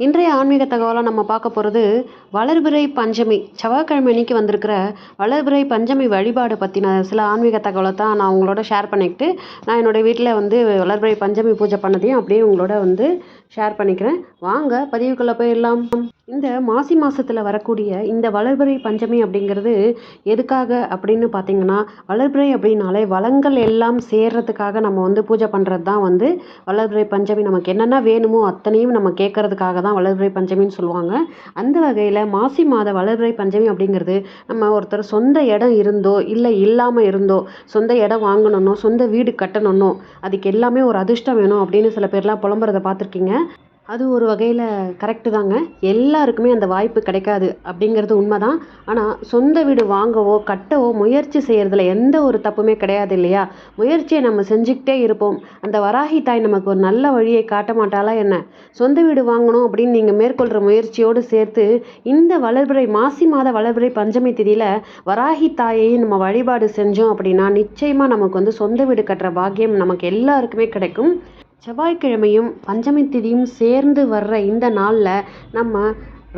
இன்றைய ஆன்மீக தகவலாக நம்ம பார்க்க போகிறது வளர்பிறை பஞ்சமி. செவ்வாய்க்கிழமை அன்னைக்கு வந்திருக்கிற வளர்பிறை பஞ்சமி வழிபாடு பற்றின சில ஆன்மீக தகவலை தான் நான் உங்களோட ஷேர் பண்ணிக்கிட்டு நான் என்னுடைய வீட்டில் வந்து வளர்பிறை பஞ்சமி பூஜை பண்ணதையும் அப்படியே உங்களோட வந்து ஷேர் பண்ணிக்கிறேன். வாங்க பதிவுக்குள்ளே போயிடலாம். இந்த மாசி மாதத்தில் வரக்கூடிய இந்த வளர்பிறை பஞ்சமி அப்படிங்கிறது எதுக்காக அப்படின்னு பார்த்தீங்கன்னா வளர்பிறை அப்படின்னாலே வளங்கள் எல்லாம் சேர்றதுக்காக நம்ம வந்து பூஜை பண்ணுறது தான் வந்து வளர்பிறை பஞ்சமி. நமக்கு என்னென்ன வேணுமோ அத்தனையும் நம்ம கேட்கறதுக்காக தான் வளர்பிறை பஞ்சமின்னு சொல்லுவாங்க. அந்த வகையில் மாசி மாத வளர்பிறை பஞ்சமி அப்படிங்கிறது நம்ம ஒருத்தர் சொந்த இடம் இருந்தோ இல்லை இல்லாமல் இருந்தோ சொந்த இடம் வாங்கணுன்னோ சொந்த வீடு கட்டணுன்னோ அதுக்கு எல்லாமே ஒரு அதிர்ஷ்டம் வேணும் அப்படின்னு சில பேர்லாம் புலம்புறதை பார்த்துருக்கீங்க. அது ஒரு வகையில் கரெக்டு தாங்க. எல்லாருக்குமே அந்த வாய்ப்பு கிடைக்காது அப்படிங்கிறது உண்மை தான் ஆனால் சொந்த வீடு வாங்கவோ கட்டவோ முயற்சி செய்கிறதுல எந்த ஒரு தப்புமே கிடையாது இல்லையா? முயற்சியை நம்ம செஞ்சுக்கிட்டே இருப்போம். அந்த வராகி தாய் நமக்கு ஒரு நல்ல வழியை காட்ட மாட்டாளா என்ன? சொந்த வீடு வாங்கணும் அப்படின்னு நீங்கள் மேற்கொள்கிற முயற்சியோடு சேர்த்து இந்த வளர்பிறை மாசி மாத வளர்பிறை பஞ்சமி திதியில் வராகி தாயையும் நம்ம வழிபாடு செஞ்சோம் அப்படின்னா நிச்சயமாக நமக்கு வந்து சொந்த வீடு கட்டுற பாக்கியம் நமக்கு எல்லாருக்குமே கிடைக்கும். செவ்வாய்க்கிழமையும் பஞ்சமி திதியும் சேர்ந்து வர்ற இந்த நாளில் நம்ம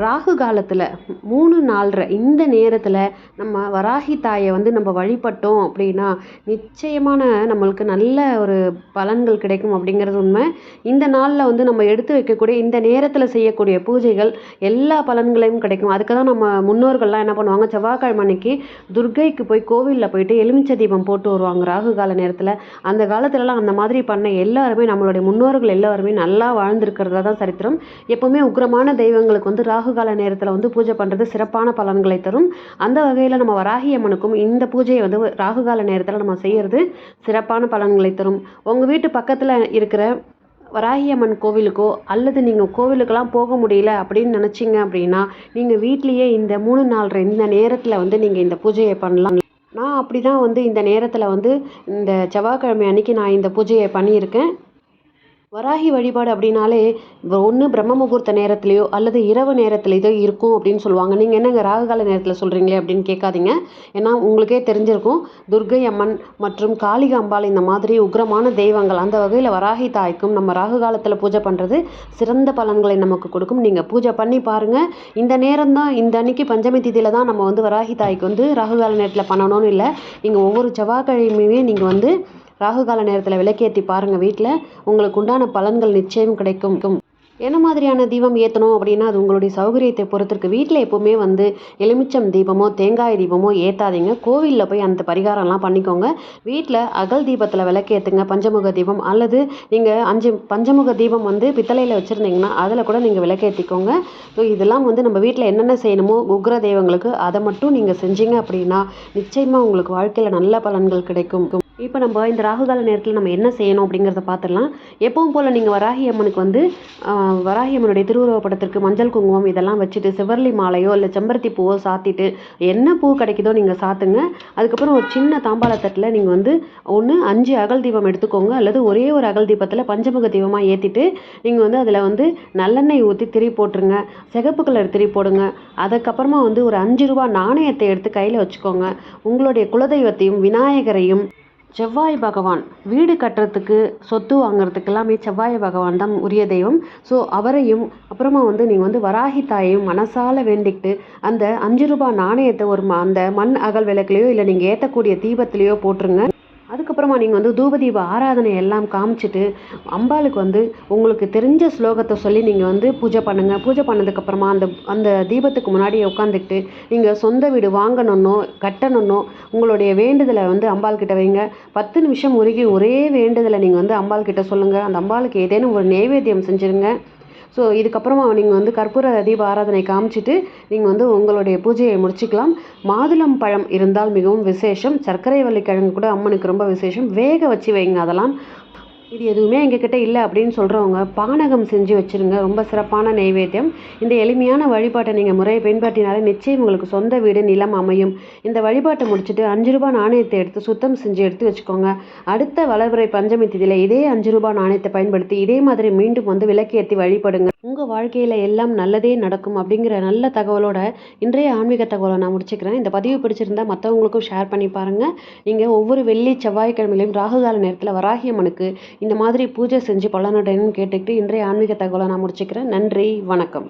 ராகு காலத்தில் மூணு நாலரை இந்த நேரத்தில் நம்ம வராகி தாயை வந்து நம்ம வழிபட்டோம் அப்படின்னா நிச்சயமான நம்மளுக்கு நல்ல ஒரு பலன்கள் கிடைக்கும் அப்படிங்கிறது உண்மை. இந்த நாளில் வந்து நம்ம எடுத்து வைக்கக்கூடிய இந்த நேரத்தில் செய்யக்கூடிய பூஜைகள் எல்லா பலன்களையும் கிடைக்கும். அதுக்கு தான் நம்ம முன்னோர்கள்லாம் என்ன பண்ணுவாங்க செவ்வாய்க்கிழமை அன்னைக்கு துர்கைக்கு போய் கோவிலில் போயிட்டு எலுமிச்சை தீபம் போட்டு வருவாங்க ராகு கால நேரத்தில். அந்த காலத்துலலாம் அந்த மாதிரி பண்ண எல்லாருமே நம்மளுடைய முன்னோர்கள் எல்லாருமே நல்லா வாழ்ந்திருக்கிறதா தான் சரித்திரம். எப்போவுமே உக்ரமான தெய்வங்களுக்கு வந்து ராகு ராகு கால நேரத்தில் வந்து பூஜை பண்ணுறது சிறப்பான பலன்களை தரும். அந்த வகையில் நம்ம வராகி அம்மனுக்கும் இந்த பூஜையை வந்து ராகு கால நேரத்தில் நம்ம செய்கிறது சிறப்பான பலன்களை தரும். உங்கள் வீட்டு பக்கத்தில் இருக்கிற வராகியம்மன் கோவிலுக்கோ அல்லது நீங்கள் கோவிலுக்கெல்லாம் போக முடியல அப்படின்னு நினச்சிங்க அப்படின்னா நீங்கள் வீட்லேயே இந்த மூணு நாள் இந்த நேரத்தில் வந்து நீங்கள் இந்த பூஜையை பண்ணலாம். நான் அப்படி தான் வந்து இந்த நேரத்தில் வந்து இந்த செவ்வாய்க்கிழமை அன்னைக்கு நான் இந்த பூஜையை பண்ணியிருக்கேன். வராகி வழிபாடு அப்படின்னாலே ஒன்று பிரம்ம முகூர்த்த நேரத்துலையோ அல்லது இரவு நேரத்துலையோ இருக்கும் அப்படின்னு சொல்லுவாங்க. நீங்கள் என்னங்க ராகுகால நேரத்தில் சொல்கிறீங்களே அப்படின்னு கேட்காதீங்க. ஏன்னா உங்களுக்கே தெரிஞ்சிருக்கும் துர்கை அம்மன் மற்றும் காளிகா அம்பாள் இந்த மாதிரி உக்ரமான தெய்வங்கள் அந்த வகையில் வராகி தாய்க்கும் நம்ம ராகு காலத்தில் பூஜை பண்ணுறது சிறந்த பலன்களை நமக்கு கொடுக்கும். நீங்கள் பூஜை பண்ணி பாருங்கள் இந்த நேரம் தான் இந்த அன்னைக்கு பஞ்சமி திதியில் தான் நம்ம வந்து வராகி தாய்க்கு வந்து ராகுகால நேரத்தில் பண்ணணும்னு இல்லை. நீங்கள் ஒவ்வொரு செவ்வாய்க்கிழமையுமே நீங்கள் வந்து ராகு கால நேரத்தில் விளக்கேற்றி பாருங்கள் வீட்டில் உங்களுக்கு உண்டான பலன்கள் நிச்சயம் கிடைக்கும். என்ன மாதிரியான தீபம் ஏற்றணும் அப்படின்னா அது உங்களுடைய சௌகரியத்தை பொறுத்திருக்கு. வீட்டில் எப்போவுமே வந்து எலுமிச்சம் தீபமோ தேங்காய் தீபமோ ஏற்றாதீங்க கோவிலில் போய் அந்த பரிகாரம்லாம் பண்ணிக்கோங்க. வீட்டில் அகல் தீபத்தில் விளக்கேற்றுங்க பஞ்சமுக தீபம் அல்லது நீங்கள் அஞ்சு பஞ்சமுக தீபம் வந்து பித்தளையில் வச்சுருந்தீங்கன்னா அதில் கூட நீங்கள் விளக்கேற்றிக்கோங்க ஸோ இதெல்லாம் வந்து நம்ம வீட்டில் என்னென்ன செய்யணுமோ உக்ர தெய்வங்களுக்கு அதை மட்டும் நீங்கள் செஞ்சீங்க அப்படின்னா நிச்சயமாக உங்களுக்கு வாழ்க்கையில் நல்ல பலன்கள் கிடைக்கும். இப்போ நம்ம இந்த ராகுகால நேரத்தில் நம்ம என்ன செய்யணும் அப்படிங்கிறத பார்த்துடலாம் எப்பவும் போல் நீங்கள் வராகி அம்மனுக்கு வந்து வராகி அம்மனுடைய திருவுருவ படத்திற்கு மஞ்சள் குங்குமம் இதெல்லாம் வச்சுட்டு செவ்வரளி மாலையோ இல்லை செம்பருத்தி பூவோ சாத்திட்டு என்ன பூ கிடைக்குதோ நீங்கள் சாத்துங்க. அதுக்கப்புறம் ஒரு சின்ன தாம்பாளத்தட்டில் நீங்கள் வந்து ஒன்று அஞ்சு அகல் தீபம் எடுத்துக்கோங்க. அல்லது ஒரே ஒரு அகல் தீபத்தில் பஞ்சமுக தீபமாக ஏற்றிட்டு நீங்கள் வந்து அதில் வந்து நல்லெண்ணெய் ஊற்றி திரி போட்டுருங்க. சிகப்பு கலர் திரி போடுங்க. அதுக்கப்புறமா வந்து ஒரு அஞ்சு ரூபா நாணயத்தை எடுத்து கையில் வச்சுக்கோங்க. உங்களுடைய குலதெய்வத்தையும் விநாயகரையும் செவ்வாய் பகவான் வீடு கட்டுறதுக்கு சொத்து வாங்குறதுக்கு எல்லாமே செவ்வாய் பகவான் தான் உரிய தெய்வம். ஸோ அவரையும் அப்புறமா வந்து நீங்கள் வந்து வராகி தாயையும் மனசால வேண்டிக்கிட்டு அந்த அஞ்சு ரூபாய் நாணயத்தை ஒரு அந்த மண் அகல் விளக்குலையோ இல்லை நீங்கள் ஏற்றக்கூடிய தீபத்திலையோ போட்டுருங்க. அதுக்கப்புறமா நீங்கள் வந்து தூபதீப ஆராதனை எல்லாம் காமிச்சிட்டு அம்பாளுக்கு வந்து உங்களுக்கு தெரிஞ்ச ஸ்லோகத்தை சொல்லி நீங்கள் வந்து பூஜை பண்ணுங்கள் பூஜை பண்ணதுக்கப்புறமா அந்த அந்த தீபத்துக்கு முன்னாடி உட்காந்துக்கிட்டு நீங்கள் சொந்த வீடு வாங்கணுன்னோ கட்டணுன்னோ உங்களுடைய வேண்டுதலை வந்து அம்பாள் கிட்ட வைங்க. பத்து நிமிஷம் உருகி ஒரே வேண்டுதலை நீங்கள் வந்து அம்பாள் கிட்ட சொல்லுங்கள் அந்த அம்பாளுக்கு ஏதேனும் ஒரு நைவேத்தியம் செஞ்சுருங்க. ஸோ இதுக்கப்புறமா நீங்கள் வந்து கற்பூர தீப ஆராதனை காமிச்சிட்டு நீங்கள் வந்து உங்களுடைய பூஜையை முடிச்சுக்கலாம். மாதுளம் பழம் இருந்தால் மிகவும் விசேஷம். சர்க்கரை வள்ளிக்கிழங்கு கூட அம்மனுக்கு ரொம்ப விசேஷம். வேக வச்சு வைங்க அதெல்லாம். இது எதுவுமே எங்ககிட்ட இல்லை அப்படின்னு சொல்கிறவங்க பானகம் செஞ்சு வச்சுருங்க. ரொம்ப சிறப்பான நைவேத்தியம். இந்த எளிமையான வழிபாட்டை நீங்கள் முறையை பின்பற்றினாலே நிச்சயம் உங்களுக்கு சொந்த வீடு நிலம் அமையும். இந்த வழிபாட்டை முடிச்சுட்டு அஞ்சு ரூபாய் நாணயத்தை எடுத்து சுத்தம் செஞ்சு எடுத்து வச்சுக்கோங்க. அடுத்த வளர்பிறை பஞ்சமி திதியில் இதே அஞ்சு ரூபாய் நாணயத்தை பயன்படுத்தி இதே மாதிரி மீண்டும் வந்து விளக்கேற்றி வழிபடுங்க. உங்கள் வாழ்க்கையில் எல்லாம் நல்லதே நடக்கும் அப்படிங்கிற நல்ல தகவலோட இன்றைய ஆன்மீக தகவலை நான் முடிச்சுக்கிறேன். இந்த பதிவு பிடிச்சிருந்தா மற்றவங்களுக்கும் ஷேர் பண்ணி பாருங்கள் நீங்கள் ஒவ்வொரு வெள்ளி செவ்வாய்க்கிழமையிலையும் ராகுகால நேரத்தில் வராகியம்மனுக்கு இந்த மாதிரி பூஜை செஞ்சு பலனடையணும்னு கேட்டுக்கிட்டு இன்றைய ஆன்மீக தகவலை நான் முடிச்சுக்கிறேன். நன்றி வணக்கம்.